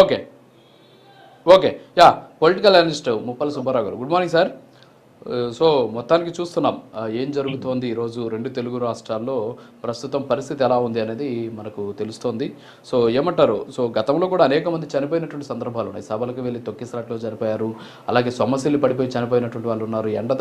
Okay. Okay. Yeah political analyst Muppala Subbarao garu. Good morning sir. So మొత్తానికి చూస్తున్నాం ఏం జరుగుతోంది ఈరోజు రెండు తెలుగు రాష్ట్రాల్లో ప్రస్తుతం పరిస్థితి ఎలా ఉంది అనేది మనకు తెలుస్తోంది. సో ఏమంటారు సో గతంలో కూడా అనేక మంది చనిపోయినటువంటి సందర్భాలు ఉన్నాయి. సభలకు వెళ్ళి తొక్కిసలాట్లో చనిపోయారు అలాగే సొమ్మసిల్లు పడిపోయి చనిపోయినటువంటి వాళ్ళు ఉన్నారు ఎండ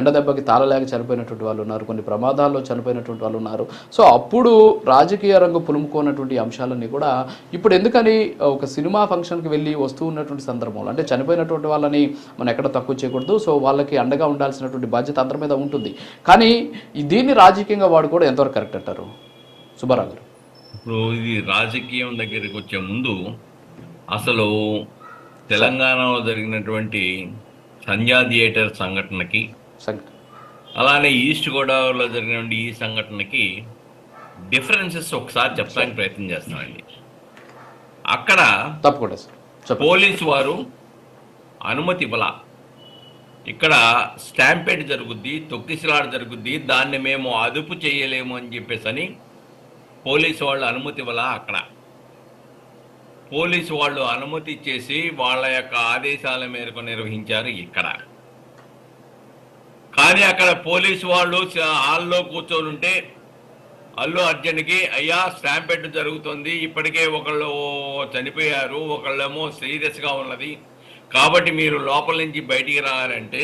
ఎండ దెబ్బకి తాళలేక చనిపోయినటువంటి వాళ్ళు ఉన్నారు కొన్ని ప్రమాదాల్లో చనిపోయినటువంటి వాళ్ళు ఉన్నారు. సో అప్పుడు రాజకీయ రంగు పులుముకోనటువంటి అంశాలన్నీ కూడా ఇప్పుడు ఎందుకని ఒక సినిమా ఫంక్షన్కి వెళ్ళి వస్తూ ఉన్నటువంటి సందర్భంలో అంటే చనిపోయినటువంటి వాళ్ళని మనం ఎక్కడ తక్కువ చేయకూడదు సో వాళ్ళకి అండగా ఉండాల్సినటువంటి బాధ్యత అందరి మీద ఉంటుంది. కానీ దీన్ని రాజకీయంగా వాడుకోవడం ఎంతవరకు కరెక్ట్ అంటారు? సుబ్బారావు గారు. ఇప్పుడు ఇది రాజకీయం దగ్గరికి వచ్చే ముందు అసలు తెలంగాణలో జరిగినటువంటి సంధ్యా థియేటర్ సంఘటనకి అలానే ఈస్ట్ గోదావరిలో జరిగినటువంటి ఈ సంఘటనకి డిఫరెన్సెస్ ఒకసారి చెప్పడానికి ప్రయత్నం చేస్తానండి అక్కడ తప్పకుండా పోలీసు వారు అనుమతి ఇవ్వాల? ఇక్కడ స్టాంపేట్ జరుగుద్ది తొక్కిసలాట జరుగుద్ది దాన్ని మేము అదుపు చేయలేము అని చెప్పేసి అని పోలీసు వాళ్ళు అనుమతి వల్ల అక్కడ? పోలీసు వాళ్ళు అనుమతి ఇచ్చేసి వాళ్ళ యొక్క ఆదేశాల మేరకు నిర్వహించారు ఇక్కడ. కానీ అక్కడ పోలీసు వాళ్ళు హాల్లో కూర్చొని ఉంటే అల్లు అర్జున్కి అయ్యా స్టాంపేట్ జరుగుతుంది ఇప్పటికే ఒకళ్ళు చనిపోయారు ఒకళ్ళేమో సీరియస్గా ఉన్నది కాబట్టి మీరు లోపల నుంచి బయటికి రావాలంటే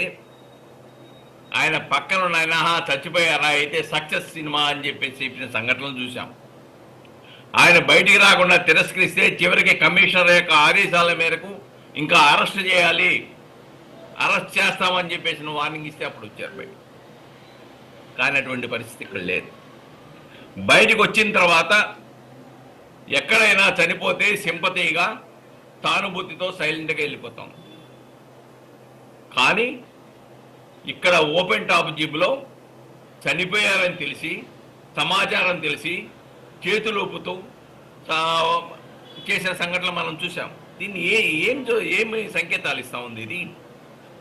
ఆయన పక్కన ఉన్న ఆయన చచ్చిపోయారా అయితే సక్సెస్ సినిమా అని చెప్పేసి చెప్పిన సంఘటనలు చూసాం ఆయన బయటికి రాకుండా తిరస్కరిస్తే చివరికి కమిషనర్ యొక్క ఆదేశాల మేరకు ఇంకా అరెస్ట్ చేయాలి అరెస్ట్ చేస్తామని చెప్పేసి వార్నింగ్ ఇస్తే అప్పుడు వచ్చారు బయట కానీ అటువంటి పరిస్థితి ఇక్కడ లేదు. బయటకు వచ్చిన తర్వాత ఎక్కడైనా చనిపోతే సింపతిగా సానుభూతితో సైలెంట్గా వెళ్ళిపోతాం. కానీ ఇక్కడ ఓపెన్ టాప్ జీబులో చనిపోయారని తెలిసి సమాచారం తెలిసి చేతులోపుతూ చేసిన సంఘటనలు మనం చూసాం దీన్ని ఏ ఏం ఏమి సంకేతాలు ఇస్తా ఉంది ఇది?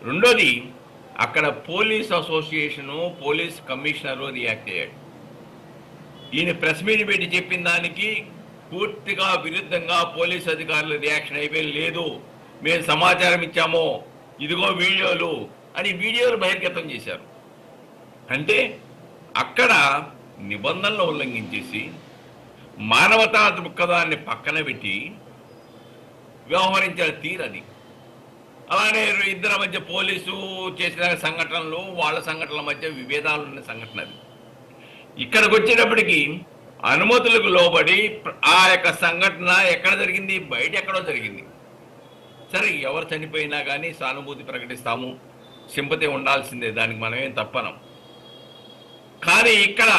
రెండోది అక్కడ police association police commissioner react అయ్యాడు. ఈయన ప్రెస్ మీట్ పెట్టి చెప్పిన దానికి పూర్తిగా విరుద్ధంగా పోలీస్ అధికారులు రియాక్షన్ అయిపోయి లేదు. మేము సమాచారం ఇచ్చాము. ఇదిగో వీడియోలు అని వీడియోలు బహిర్గతం చేశారు. అంటే అక్కడ నిబంధనలు ఉల్లంఘించేసి మానవతా దృక్పథాన్ని పక్కన పెట్టి వ్యవహరించిన తీరది అలానే ఇద్దరి మధ్య పోలీసు చేసిన సంఘటనలు వాళ్ళ సంఘటనల మధ్య విభేదాలు ఉన్న సంఘటన అది. ఇక్కడికి వచ్చేటప్పటికి అనుమతులకు లోబడి ఆ యొక్క సంఘటన ఎక్కడ జరిగింది? బయట ఎక్కడో జరిగింది. సరే ఎవరు చనిపోయినా కానీ సానుభూతి ప్రకటిస్తాము. సింపతి ఉండాల్సిందే దానికి మనమేం తప్పనం. కానీ ఇక్కడ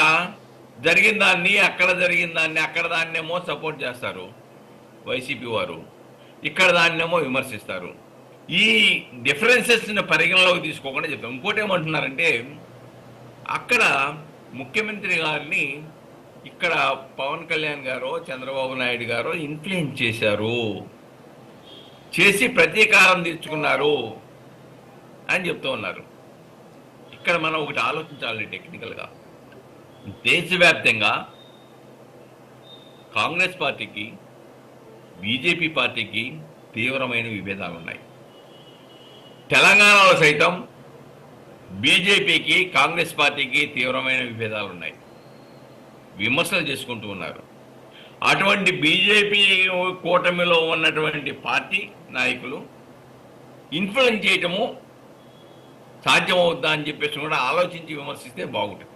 జరిగిన దాన్ని అక్కడ జరిగిన దాన్ని అక్కడ దాన్నేమో సపోర్ట్ చేస్తారు వైసీపీ వారు. ఇక్కడ దాన్నేమో విమర్శిస్తారు. ఈ డిఫరెన్సెస్ని పరిగణలోకి తీసుకోకుండా చెప్తాం ఇంకోటి ఏమంటున్నారంటే అక్కడ ముఖ్యమంత్రి గారిని ఇక్కడ పవన్ కళ్యాణ్ గారు చంద్రబాబు నాయుడు గారు ఇన్ఫ్లుయెన్స్ చేశారు. చేసి ప్రతీకారం తీర్చుకున్నారు అని చెప్తూ ఉన్నారు. ఇక్కడ మనం ఒకటి ఆలోచించాలి టెక్నికల్గా దేశవ్యాప్తంగా కాంగ్రెస్ పార్టీకి బీజేపీ పార్టీకి తీవ్రమైన విభేదాలు ఉన్నాయి. తెలంగాణలో సైతం బీజేపీకి కాంగ్రెస్ పార్టీకి తీవ్రమైన విభేదాలు ఉన్నాయి. విమర్శలు చేసుకుంటూ ఉన్నారు. అటువంటి బీజేపీ కూటమిలో ఉన్నటువంటి పార్టీ నాయకులు ఇన్ఫ్లుయెన్స్ చేయటము సాధ్యమవుద్దా అని చెప్పేసి కూడా ఆలోచించి విమర్శిస్తే బాగుంటుంది.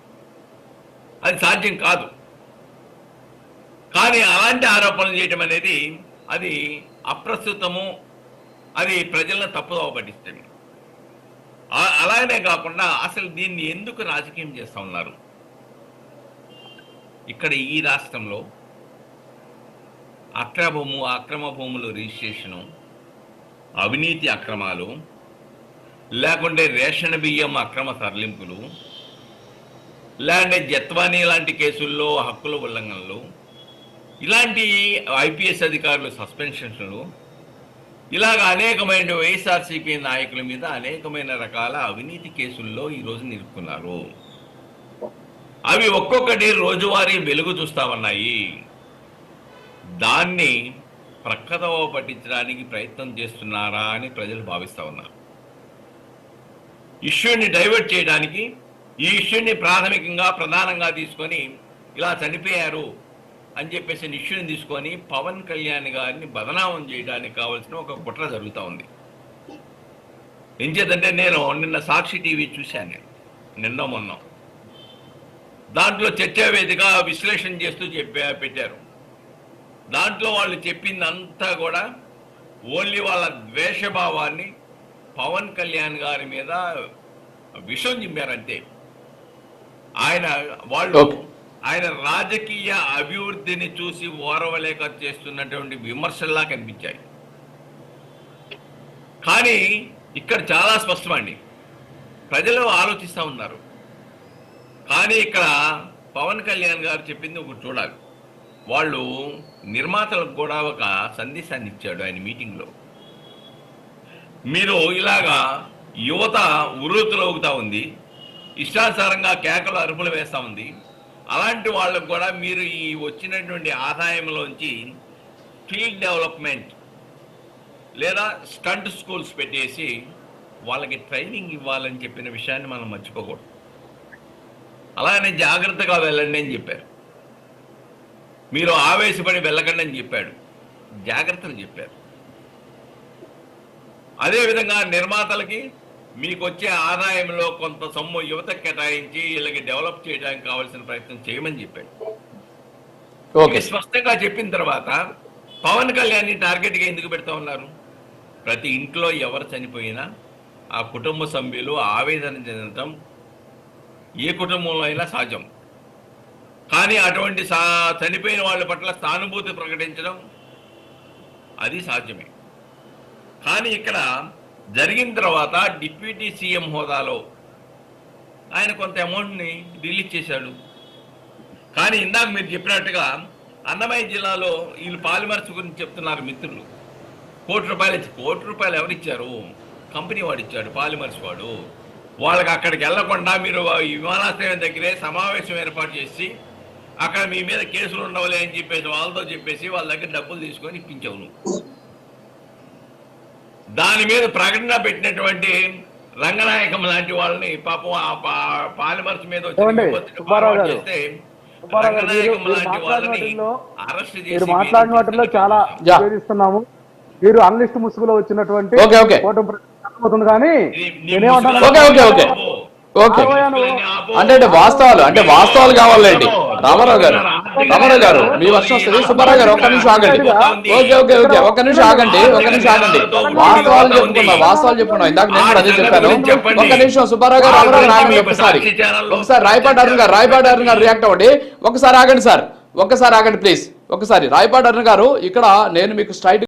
అది సాధ్యం కాదు. కానీ అలాంటి ఆరోపణలు చేయటం అనేది అది అప్రస్తుతము అది ప్రజలను తప్పుదోవ పట్టిస్తుంది. అలాగనే కాకుండా అసలు దీన్ని ఎందుకు రాజకీయం చేస్తూ ఉన్నారు? ఇక్కడ ఈ రాష్ట్రంలో అక్రభూము అక్రమ భూముల రిజిస్ట్రేషను అవినీతి అక్రమాలు లేకుంటే రేషన్ బియ్యం అక్రమ తరలింపులు లేదంటే జత్వానీ లాంటి కేసుల్లో హక్కుల ఉల్లంఘనలు ఇలాంటి ఐపీఎస్ అధికారులు సస్పెన్షన్లు ఇలాగ అనేకమైన వైఎస్ఆర్సీపీ నాయకుల మీద అనేకమైన రకాల అవినీతి కేసుల్లో ఈరోజు నిలుపుకున్నారు. అవి ఒక్కొక్కటి రోజువారీ వెలుగు చూస్తా ఉన్నాయి దాన్ని ప్రక్కదవ పట్టించడానికి ప్రయత్నం చేస్తున్నారా అని ప్రజలు భావిస్తూ ఉన్నారు. ఇష్యూని డైవర్ట్ చేయడానికి ఈ ఇష్యూని ప్రాథమికంగా ప్రధానంగా తీసుకొని ఇలా చనిపోయారు అని చెప్పేసి ఇష్యూని తీసుకొని పవన్ కళ్యాణ్ గారిని బదనామం చేయడానికి కావాల్సిన ఒక కుట్ర జరుగుతూ ఉంది. ఏం చేద్దంటే నేను నిన్న సాక్షి టీవీ చూశాను. నేను నిన్న మొన్న. దాంట్లో చర్చా వేదిక విశ్లేషణ చేస్తూ చెప్పా పెట్టారు. దాంట్లో వాళ్ళు చెప్పిందంతా కూడా ఓన్లీ వాళ్ళ ద్వేషభావాన్ని పవన్ కళ్యాణ్ గారి మీద విషం చింపారంతే. ఆయన వాళ్ళు. ఆయన రాజకీయ అభివృద్ధిని చూసి ఓరవలేక చేస్తున్నటువంటి విమర్శల్లా కనిపించాయి. కానీ ఇక్కడ చాలా స్పష్టమండి. ప్రజలు ఆలోచిస్తూ ఉన్నారు. కానీ ఇక్కడ పవన్ కళ్యాణ్ గారు చెప్పింది ఒకటి చూడాలి. వాళ్ళు నిర్మాతలకు కూడా ఒక సందేశాన్ని ఇచ్చాడు ఆయన మీటింగ్లో. మీరు ఇలాగా యువత ఉర్రూతులవుతా ఉంది ఇష్టానుసారంగా కేకలు అరుపులు వేస్తూ ఉంది అలాంటి వాళ్ళకు కూడా మీరు ఈ వచ్చినటువంటి ఆదాయంలోంచి ఫీల్డ్ డెవలప్మెంట్ లేదా స్టంట్ స్కూల్స్ పెట్టేసి వాళ్ళకి ట్రైనింగ్ ఇవ్వాలని చెప్పిన విషయాన్ని మనం మర్చిపోకూడదు. అలానే జాగ్రత్తగా వెళ్ళండి అని చెప్పారు. మీరు ఆవేశపడి వెళ్ళకండి అని చెప్పాడు. జాగ్రత్తలు చెప్పారు. అదేవిధంగా నిర్మాతలకి మీకు వచ్చే ఆదాయంలో కొంత సొమ్ము యువత కేటాయించి వీళ్ళకి డెవలప్ చేయడానికి కావాల్సిన ప్రయత్నం చేయమని చెప్పాడు. స్పష్టంగా చెప్పిన తర్వాత పవన్ కళ్యాణ్ టార్గెట్గా ఎందుకు పెడతా ఉన్నారు? ప్రతి ఇంట్లో ఎవరు చనిపోయినా ఆ కుటుంబ సభ్యులు ఆవేదన చెందటం ఏ కుటుంబంలో అయినా సహజం. కానీ అటువంటి సా చనిపోయిన వాళ్ళ పట్ల సానుభూతి ప్రకటించడం అది సాధ్యమే. కానీ ఇక్కడ జరిగిన తర్వాత డిప్యూటీ సీఎం హోదాలో ఆయన కొంత అమౌంట్ని రిలీజ్ చేశాడు. కానీ ఇందాక మీరు చెప్పినట్టుగా అన్నమయ్య జిల్లాలో వీళ్ళు పాలిమర్స్ గురించి చెప్తున్నారు మిత్రులు. కోటి రూపాయలు కోటి రూపాయలు ఎవరిచ్చారు? కంపెనీ వాడు ఇచ్చాడు పాలిమర్స్ వాడు. వాళ్ళకి అక్కడికి వెళ్ళకుండా మీరు ఈ విమానాశ్రయం దగ్గరే సమావేశం ఏర్పాటు చేసి అక్కడ మీ మీద కేసులు ఉండవులే అని చెప్పేసి వాళ్ళతో చెప్పేసి వాళ్ళ దగ్గర డబ్బులు తీసుకొని ఇప్పించావు నువ్వు దాని మీద ప్రకటన పెట్టినటువంటి రంగనాయకం లాంటి వాళ్ళని పాపం ఆ పా- పాలిమర్స్ మీద. చేస్తే మీరు- మాట్లాడిన వాటిలో చాలా యా. ఉపయోగిస్తున్నాము మీరు అన్లిస్ట్ ముసుగులో వచ్చినటువంటి అర్థమవుతుంది కానీ ఓకే, ఓకే, ఓకే. ఓకే. అంటే అంటే వాస్తవాలు అంటే వాస్తవాలు కావాలండి. రామారావు గారు రామారావు గారు మీ వర్షం వస్తుంది. సుబ్బారావు గారు ఒక్క నిమిషం ఆగండి. Okay okay okay. ఒక్క నిమిషం ఆగండి ఒక్క నిమిషం ఆగండి. వాస్తవాలు చెప్పుకున్నా వాస్తవాలు చెప్పుకున్నా. ఇందాక నేను కూడా అదే చెప్పాను. ఒక్క నిమిషం సుబ్బారావు గారు రామారావు గారు ఒకసారి. ఒకసారి రాయపాటి అరుణ్ గారు రాయపాటి అరుణ్ గారు రియాక్ట్ అవ్వండి. ఒకసారి ఆగండి సార్. ఒక్కసారి ఆగండి ప్లీజ్ ఒకసారి రాయపాటి అరుణ్ గారు ఇక్కడ నేను మీకు స్ట్రైట్